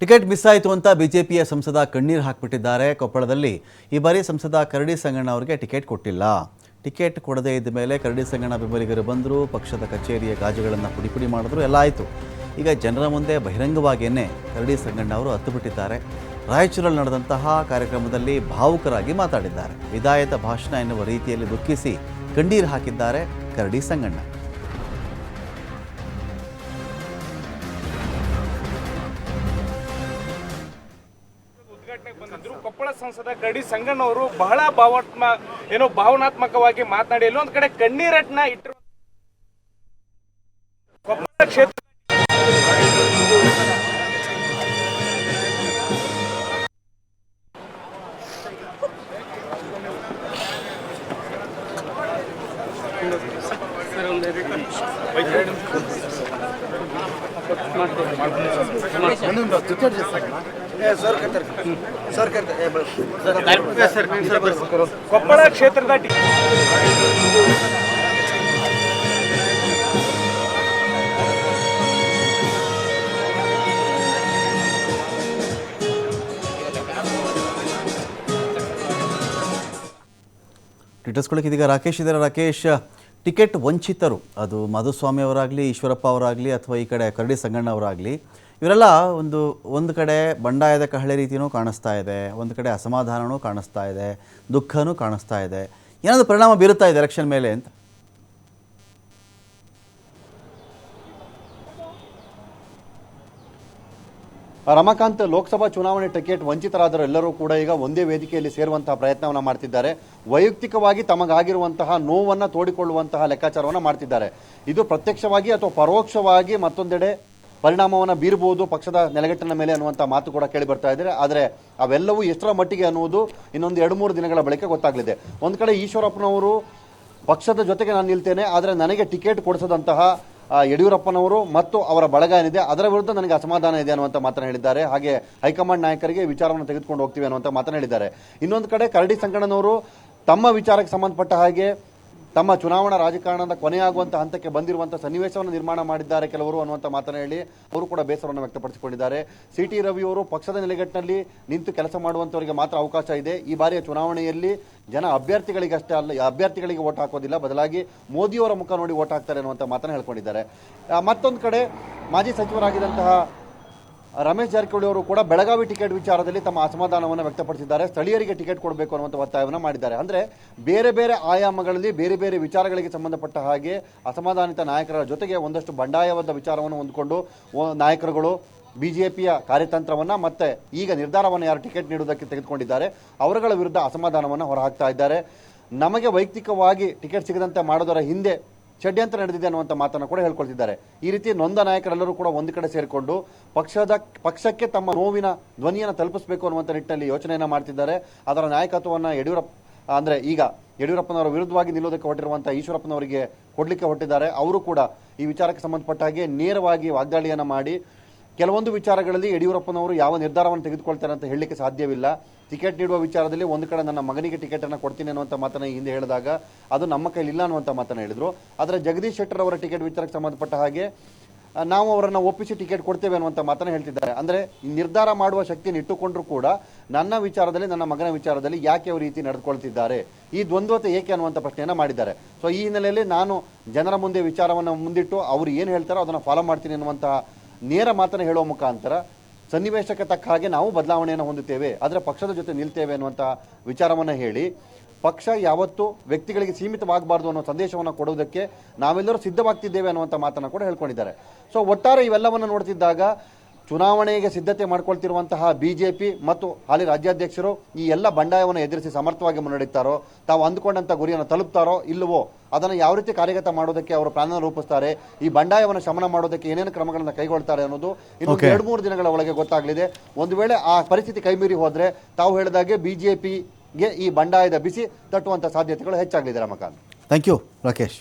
Ticket miss ಆಯಿತು ಅಂತ ಬಿಜೆಪಿಯ ಸಂಸದ ಕಣ್ಣೀರು ಹಾಕಿಬಿಟ್ಟಿದ್ದಾರೆ. ಕೊಪ್ಪಳದಲ್ಲಿ ಈ ಬಾರಿ ಸಂಸದ ಕರಡಿ ಸಂಗಣ್ಣ ಅವರಿಗೆ ಟಿಕೆಟ್ ಕೊಟ್ಟಿಲ್ಲ. ಟಿಕೆಟ್ ಕೊಡದೇ ಇದ್ದ ಮೇಲೆ ಕರಡಿ ಸಂಗಣ್ಣ ಬೆಂಬಲಿಗರು ಬಂದರು, ಪಕ್ಷದ ಕಚೇರಿಯ ಗಾಜುಗಳನ್ನು ಪುಡಿ ಪುಡಿ ಮಾಡಿದ್ರು, ಎಲ್ಲ ಆಯಿತು. ಈಗ ಜನರ ಮುಂದೆ ಬಹಿರಂಗವಾಗಿಯೇ ಕರಡಿ ಸಂಗಣ್ಣ ಅವರು ಹತ್ತು ಬಿಟ್ಟಿದ್ದಾರೆ ರಾಯಚೂರಲ್ಲಿ ನಡೆದಂತಹ ಕಾರ್ಯಕ್ರಮದಲ್ಲಿ ಭಾವುಕರಾಗಿ ಮಾತಾಡಿದ್ದಾರೆ. ವಿದಾಯದ ಭಾಷಣ ಎನ್ನುವ ರೀತಿಯಲ್ಲಿ ದುಃಖಿಸಿ ಕಣ್ಣೀರು ಹಾಕಿದ್ದಾರೆ ಕರಡಿ ಸಂಗಣ್ಣ. ಸಂಸದ ಗಡಿ ಸಂಗಣ್ಣ ಅವರು ಬಹಳ ಭಾವಾತ್ಮ ಏನೋ ಭಾವನಾತ್ಮಕವಾಗಿ ಮಾತನಾಡಿ ಎಲ್ಲೊಂದ್ ಕಡೆ ಕಣ್ಣೀರಟ್ನ ಇಟ್ಟರು ಕ್ಷೇತ್ರ ಕೊಪ್ಪಳ ಕ್ಷೇತ್ರದ ಟಿ- ಟಿಟಸ್ಕೊಳ್ಳಿಕ್ಕೆ ಇದೀಗ ರಾಕೇಶ್ ಇದ್ದಾರೆ. ರಾಕೇಶ್ ಟಿಕೆಟ್ ವಂಚಿತರು. ಅದು ಮಾಧುಸ್ವಾಮಿ ಅವರಾಗಲಿ ಈಶ್ವರಪ್ಪ ಅವರಾಗಲಿ ಅಥವಾ ಈ ಕಡೆ ಕರಡಿ ಸಂಗಣ್ಣ ಅವರಾಗಲಿ ಇವರೆಲ್ಲ ಒಂದು ಒಂದು ಕಡೆ ಬಂಡಾಯದ ಕಹಳೆ ರೀತಿಯೂ ಕಾಣಿಸ್ತಾ ಇದೆ, ಒಂದು ಕಡೆ ಅಸಮಾಧಾನವೂ ಕಾಣಿಸ್ತಾ ಇದೆ, ದುಃಖನೂ ಕಾಣಿಸ್ತಾ ಇದೆ. ಏನಾದರೂ ಪರಿಣಾಮ ಬೀರುತ್ತಾ ಇದೆ ಎಲೆಕ್ಷನ್ ಮೇಲೆ ಅಂತ? ರಮಾಕಾಂತ್ ಲೋಕಸಭಾ ಚುನಾವಣೆ ಟಿಕೆಟ್ ವಂಚಿತರಾದರೂ ಎಲ್ಲರೂ ಕೂಡ ಈಗ ಒಂದೇ ವೇದಿಕೆಯಲ್ಲಿ ಸೇರುವಂತಹ ಪ್ರಯತ್ನವನ್ನು ಮಾಡ್ತಿದ್ದಾರೆ. ವೈಯಕ್ತಿಕವಾಗಿ ತಮಗಾಗಿರುವಂತಹ ನೋವನ್ನು ತೋಡಿಕೊಳ್ಳುವಂತಹ ಲೆಕ್ಕಾಚಾರವನ್ನು ಮಾಡ್ತಿದ್ದಾರೆ. ಇದು ಪ್ರತ್ಯಕ್ಷವಾಗಿ ಅಥವಾ ಪರೋಕ್ಷವಾಗಿ ಮತ್ತೊಂದೆಡೆ ಪರಿಣಾಮವನ್ನು ಬೀರಬಹುದು ಪಕ್ಷದ ನೆಲೆಗಟ್ಟಿನ ಮೇಲೆ ಅನ್ನುವಂಥ ಮಾತು ಕೂಡ ಕೇಳಿ ಬರ್ತಾ ಇದ್ದಾರೆ. ಆದರೆ ಅವೆಲ್ಲವೂ ಎಷ್ಟರ ಮಟ್ಟಿಗೆ ಅನ್ನುವುದು ಇನ್ನೊಂದು ಎರಡು ಮೂರು ದಿನಗಳ ಬಳಿಕ ಗೊತ್ತಾಗಲಿದೆ. ಒಂದು ಕಡೆ ಈಶ್ವರಪ್ಪನವರು ಪಕ್ಷದ ಜೊತೆಗೆ ನಾನು ನಿಲ್ತೇನೆ, ಆದರೆ ನನಗೆ ಟಿಕೆಟ್ ಕೊಡಿಸದಂತಹ ಯಡಿಯೂರಪ್ಪನವರು ಮತ್ತು ಅವರ ಬಳಗ ಏನಿದೆ ಅದರ ವಿರುದ್ಧ ನನಗೆ ಅಸಮಾಧಾನ ಇದೆ ಅನ್ನುವಂಥ ಮಾತನ್ನು ಹೇಳಿದ್ದಾರೆ. ಹಾಗೆ ಹೈಕಮಾಂಡ್ ನಾಯಕರಿಗೆ ವಿಚಾರವನ್ನು ತೆಗೆದುಕೊಂಡು ಹೋಗ್ತೀವಿ ಅನ್ನುವಂಥ ಮಾತನ್ನು ಹೇಳಿದ್ದಾರೆ. ಇನ್ನೊಂದು ಕಡೆ ಕರಡಿ ಸಂಕಣ್ಣನವರು ತಮ್ಮ ವಿಚಾರಕ್ಕೆ ಸಂಬಂಧಪಟ್ಟ ಹಾಗೆ ತಮ್ಮ ಚುನಾವಣಾ ರಾಜಕಾರಣದ ಕೊನೆಯಾಗುವಂಥ ಹಂತಕ್ಕೆ ಬಂದಿರುವಂಥ ಸನ್ನಿವೇಶವನ್ನು ನಿರ್ಮಾಣ ಮಾಡಿದ್ದಾರೆ ಕೆಲವರು ಅನ್ನುವಂಥ ಮಾತನ್ನು ಹೇಳಿ ಅವರು ಕೂಡ ಬೇಸರವನ್ನು ವ್ಯಕ್ತಪಡಿಸಿಕೊಂಡಿದ್ದಾರೆ. ಸಿ ಟಿ ರವಿ ಅವರು ಪಕ್ಷದ ನೆಲೆಗಟ್ಟಿನಲ್ಲಿ ನಿಂತು ಕೆಲಸ ಮಾಡುವಂಥವರಿಗೆ ಮಾತ್ರ ಅವಕಾಶ ಇದೆ. ಈ ಬಾರಿಯ ಚುನಾವಣೆಯಲ್ಲಿ ಜನ ಅಭ್ಯರ್ಥಿಗಳಿಗಷ್ಟೇ ಅಲ್ಲ, ಅಭ್ಯರ್ಥಿಗಳಿಗೆ ಓಟ್ ಹಾಕೋದಿಲ್ಲ. ಬದಲಾಗಿ ಮೋದಿಯವರ ಮುಖ ನೋಡಿ ಓಟ್ ಹಾಕ್ತಾರೆ ಅನ್ನುವಂಥ ಮಾತನ್ನು ಹೇಳ್ಕೊಂಡಿದ್ದಾರೆ. ಮತ್ತೊಂದು ಕಡೆ ಮಾಜಿ ಸಚಿವರಾಗಿದ್ದಂತಹ ರಮೇಶ್ ಜಾರಕಿಹೊಳಿ ಅವರು ಕೂಡ ಬೆಳಗಾವಿ ಟಿಕೆಟ್ ವಿಚಾರದಲ್ಲಿ ತಮ್ಮ ಅಸಮಾಧಾನವನ್ನು ವ್ಯಕ್ತಪಡಿಸಿದ್ದಾರೆ. ಸ್ಥಳೀಯರಿಗೆ ಟಿಕೆಟ್ ಕೊಡಬೇಕು ಅನ್ನುವಂಥ ಒತ್ತಾಯವನ್ನು ಮಾಡಿದ್ದಾರೆ. ಅಂದರೆ ಬೇರೆ ಬೇರೆ ಆಯಾಮಗಳಲ್ಲಿ ಬೇರೆ ಬೇರೆ ವಿಚಾರಗಳಿಗೆ ಸಂಬಂಧಪಟ್ಟ ಹಾಗೆ ಅಸಮಾಧಾನಿತ ನಾಯಕರ ಜೊತೆಗೆ ಒಂದಷ್ಟು ಬಂಡಾಯವಾದ ವಿಚಾರವನ್ನು ಹೊಂದಿಕೊಂಡು ನಾಯಕರುಗಳು ಬಿ ಜೆ ಪಿಯ ಕಾರ್ಯತಂತ್ರವನ್ನು ಮತ್ತೆ ಈಗ ನಿರ್ಧಾರವನ್ನು ಯಾರು ಟಿಕೆಟ್ ನೀಡುವುದಕ್ಕೆ ತೆಗೆದುಕೊಂಡಿದ್ದಾರೆ, ಅವರುಗಳ ವಿರುದ್ಧ ಅಸಮಾಧಾನವನ್ನು ಹೊರಹಾಕ್ತಾ ಇದ್ದಾರೆ. ನಮಗೆ ವೈಯಕ್ತಿಕವಾಗಿ ಟಿಕೆಟ್ ಸಿಗದಂತೆ ಮಾಡೋದರ ಹಿಂದೆ ಷಡ್ಯಂತ್ರ ನಡೆದಿದೆ ಅನ್ನುವಂಥ ಮಾತನ್ನು ಕೂಡ ಹೇಳ್ಕೊಳ್ತಿದ್ದಾರೆ. ಈ ರೀತಿ ನೊಂದ ನಾಯಕರೆಲ್ಲರೂ ಕೂಡ ಒಂದು ಕಡೆ ಸೇರಿಕೊಂಡು ಪಕ್ಷದ, ಪಕ್ಷಕ್ಕೆ ತಮ್ಮ ನೋವಿನ ಧ್ವನಿಯನ್ನು ತಲುಪಿಸಬೇಕು ಅನ್ನುವಂಥ ನಿಟ್ಟಿನಲ್ಲಿ ಯೋಚನೆಯನ್ನು ಮಾಡ್ತಿದ್ದಾರೆ. ಅದರ ನಾಯಕತ್ವವನ್ನು ಯಡಿಯೂರಪ್ಪ, ಅಂದರೆ ಈಗ ಯಡಿಯೂರಪ್ಪನವರ ವಿರುದ್ಧವಾಗಿ ನಿಲ್ಲೋದಕ್ಕೆ ಹೊರಟಿರುವಂಥ ಈಶ್ವರಪ್ಪನವರಿಗೆ ಕೊಡಲಿಕ್ಕೆ ಹೊರಟಿದ್ದಾರೆ. ಅವರು ಕೂಡ ಈ ವಿಚಾರಕ್ಕೆ ಸಂಬಂಧಪಟ್ಟ ಹಾಗೆ ನೇರವಾಗಿ ವಾಗ್ದಾಳಿಯನ್ನು ಮಾಡಿ ಕೆಲವೊಂದು ವಿಚಾರಗಳಲ್ಲಿ ಯಡಿಯೂರಪ್ಪನವರು ಯಾವ ನಿರ್ಧಾರವನ್ನು ತೆಗೆದುಕೊಳ್ತಾರೆ ಅಂತ ಹೇಳಲಿಕ್ಕೆ ಸಾಧ್ಯವಿಲ್ಲ. ಟಿಕೆಟ್ ನೀಡುವ ವಿಚಾರದಲ್ಲಿ ಒಂದು ಕಡೆ ನನ್ನ ಮಗನಿಗೆ ಟಿಕೆಟನ್ನು ಕೊಡ್ತೀನಿ ಅನ್ನುವಂಥ ಮಾತನ್ನು ಹಿಂದೆ ಹೇಳಿದಾಗ ಅದು ನಮ್ಮ ಕೈಲಿಲ್ಲ ಅನ್ನುವಂಥ ಮಾತನ್ನು ಹೇಳಿದರು. ಆದರೆ ಜಗದೀಶ್ ಶೆಟ್ಟರ್ ಅವರ ಟಿಕೆಟ್ ವಿಚಾರಕ್ಕೆ ಸಂಬಂಧಪಟ್ಟ ಹಾಗೆ ನಾವು ಅವರನ್ನು ಒಪ್ಪಿಸಿ ಟಿಕೆಟ್ ಕೊಡ್ತೇವೆ ಅನ್ನುವಂಥ ಮಾತನ್ನು ಹೇಳ್ತಿದ್ದಾರೆ. ಅಂದರೆ ನಿರ್ಧಾರ ಮಾಡುವ ಶಕ್ತಿಯನ್ನು ನಿಟ್ಟುಕೊಂಡರೂ ಕೂಡ ನನ್ನ ವಿಚಾರದಲ್ಲಿ, ನನ್ನ ಮಗನ ವಿಚಾರದಲ್ಲಿ ಯಾಕೆ ಅವರು ರೀತಿ ನಡೆದುಕೊಳ್ತಿದ್ದಾರೆ? ಈ ದ್ವಂದ್ವತೆ ಏಕೆ ಅನ್ನುವಂಥ ಪ್ರಶ್ನೆಯನ್ನು ಮಾಡಿದ್ದಾರೆ. ಸೊ ಈ ಹಿನ್ನೆಲೆಯಲ್ಲಿ ನಾನು ಜನರ ಮುಂದೆ ವಿಚಾರವನ್ನು ಮುಂದಿಟ್ಟು ಅವರು ಏನು ಹೇಳ್ತಾರೋ ಅದನ್ನು ಫಾಲೋ ಮಾಡ್ತೀನಿ ಅನ್ನುವಂತಹ ನೇರ ಮಾತನ್ನು ಹೇಳುವ ಮುಖಾಂತರ ಸನ್ನಿವೇಶಕ್ಕೆ ತಕ್ಕ ಹಾಗೆ ನಾವು ಬದಲಾವಣೆಯನ್ನು ಹೊಂದುತ್ತೇವೆ. ಆದರೆ ಪಕ್ಷದ ಜೊತೆ ನಿಲ್ತೇವೆ ಅನ್ನುವಂಥ ವಿಚಾರವನ್ನು ಹೇಳಿ, ಪಕ್ಷ ಯಾವತ್ತೂ ವ್ಯಕ್ತಿಗಳಿಗೆ ಸೀಮಿತವಾಗಬಾರ್ದು ಅನ್ನೋ ಸಂದೇಶವನ್ನು ಕೊಡುವುದಕ್ಕೆ ನಾವೆಲ್ಲರೂ ಸಿದ್ಧವಾಗ್ತಿದ್ದೇವೆ ಅನ್ನುವಂಥ ಮಾತನ್ನು ಕೂಡ ಹೇಳ್ಕೊಂಡಿದ್ದಾರೆ. ಸೊ ಒಟ್ಟಾರೆ ಇವೆಲ್ಲವನ್ನು ನೋಡ್ತಿದ್ದಾಗ ಚುನಾವಣೆಗೆ ಸಿದ್ಧತೆ ಮಾಡ್ಕೊಳ್ತಿರುವಂತಹ ಬಿ ಜೆ ಪಿ ಮತ್ತು ಹಾಲಿ ರಾಜ್ಯಾಧ್ಯಕ್ಷರು ಈ ಎಲ್ಲ ಬಂಡಾಯವನ್ನು ಎದುರಿಸಿ ಸಮರ್ಥವಾಗಿ ಮುನ್ನಡೆಯುತ್ತಾರೋ, ತಾವು ಅಂದುಕೊಂಡಂಥ ಗುರಿಯನ್ನು ತಲುಪ್ತಾರೋ ಇಲ್ಲವೋ ಅದನ್ನು ಯಾವ ರೀತಿ ಕಾರ್ಯಗತ ಮಾಡೋದಕ್ಕೆ ಅವರು ಪ್ಲಾನ್ ರೂಪಿಸ್ತಾರೆ ಈ ಬಂಡಾಯವನ್ನು ಶಮನ ಮಾಡೋದಕ್ಕೆ ಏನೇನು ಕ್ರಮಗಳನ್ನು ಕೈಗೊಳ್ತಾರೆ ಅನ್ನೋದು ಇನ್ನು. ಎರಡು ಮೂರು ದಿನಗಳ ಒಳಗೆ ಗೊತ್ತಾಗಲಿದೆ. ಒಂದು ವೇಳೆ ಆ ಪರಿಸ್ಥಿತಿ ಕೈಮೀರಿ ಹೋದರೆ ತಾವು ಹೇಳಿದಾಗೆ ಬಿಜೆಪಿಗೆ ಈ ಬಂಡಾಯದ ಬಿಸಿ ತಟ್ಟುವಂಥ ಸಾಧ್ಯತೆಗಳು ಹೆಚ್ಚಾಗಲಿದೆ ರಮಕಾಂತ್. Thank you Rakesh